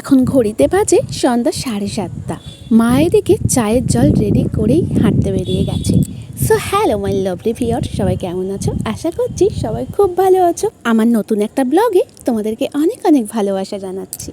এখন ঘড়িতে বাজে সন্ধ্যা সাড়ে সাতটা। মা এদিকে চায়ের জল রেডি করেই হাঁটতে বেরিয়ে গেছে। So hello my lovely viewer সবাই কেমন আছো? আশা করছি সবাই খুব ভালো আছো। আমার নতুন একটা ব্লগে তোমাদেরকে অনেক অনেক ভালোবাসা জানাচ্ছি।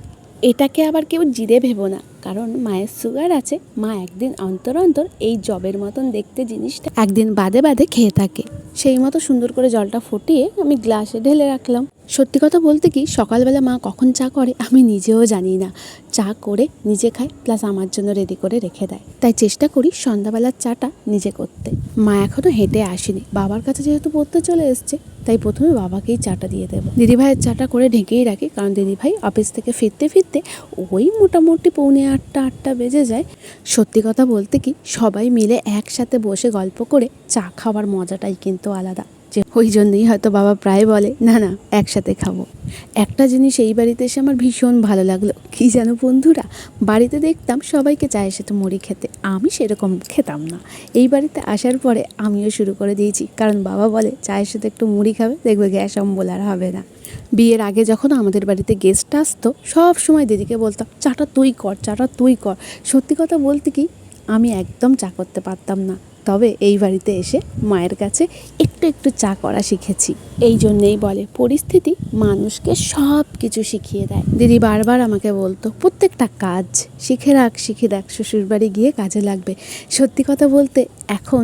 এটাকে আবার কেউ জিদে ভেবো না, কারণ মায়ের সুগার আছে। মা একদিন অন্তর অন্তর এই জবের মতন দেখতে জিনিসটা একদিন বাদে বাদে খেয়ে থাকে। সেই মতো সুন্দর করে জলটা ফুটিয়ে আমি গ্লাসে ঢেলে রাখলাম। সত্যি কথা বলতে কি, সকালবেলা মা কখন চা করে আমি নিজেও জানি না। চা করে নিজে খাই প্লাস আমার জন্য রেডি করে রেখে দেয়। তাই চেষ্টা করি সন্ধ্যাবেলার চাটা নিজে করতে। মা এখনও হেঁটে আসেনি। বাবার কাছে যেহেতু পড়তে চলে এসছে, তাই প্রথমে বাবাকেই চাটা দিয়ে দেবো। দিদিভাইয়ের চাটা করে ঢেকেই রাখি, কারণ দিদিভাই অফিস থেকে ফিরতে ফিরতে ওই মোটামুটি পৌনে আটটা আটটা বেজে যায়। সত্যি কথা বলতে কি, সবাই মিলে একসাথে বসে গল্প করে চা খাওয়ার মজাটাই কিন্তু আলাদা। যে ওই জন্যই হয়তো বাবা প্রায় বলে, না না, একসাথে খাব। একটা জিনিস এই বাড়িতে এসে আমার ভীষণ ভালো লাগল। কি যেন বন্ধুরা, বাড়িতে দেখতাম সবাইকে চায়ের সাথে মুড়ি খেতে। আমি সেরকম খেতাম না। এই বাড়িতে আসার পরে আমিও শুরু করে দিয়েছি। কারণ বাবা বলে, চায়ের সাথে একটু মুড়ি খাবে, দেখবে গ্যাস অম্বল আর হবে না। বিয়ের আগে যখন আমাদের বাড়িতে গেস্ট আসতো, সব সময় দিদিকে বলতাম, চাটা তুই কর, চাটা তুই কর। সত্যি কথা বলতে কি, আমি একদম চা করতে পারতাম না। তবে এই বাড়িতে এসে মায়ের কাছে একটু একটু চা করা শিখেছি। এই জন্যেই বলে, পরিস্থিতি মানুষকে সব কিছু শিখিয়ে দেয়। দিদি বারবার আমাকে বলতো, প্রত্যেকটা কাজ শিখে রাখ, শিখে দেখ শ্বশুর বাড়ি গিয়ে কাজে লাগবে। সত্যি কথা বলতে এখন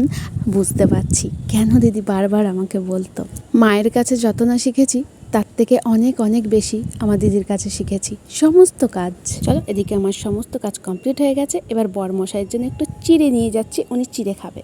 বুঝতে পারছি। কেন দিদি বারবার আমাকে বলতো, মায়ের কাছে যত না শিখেছি তার থেকে অনেক অনেক বেশি আমার দিদির কাছে শিখেছি। সমস্ত কাজ। চলো, এদিকে আমার সমস্ত কাজ কমপ্লিট হয়ে গেছে। এবার বর মশাইয়ের জন্য একটু চিড়ে নিয়ে যাচ্ছি, উনি চিড়ে খাবে।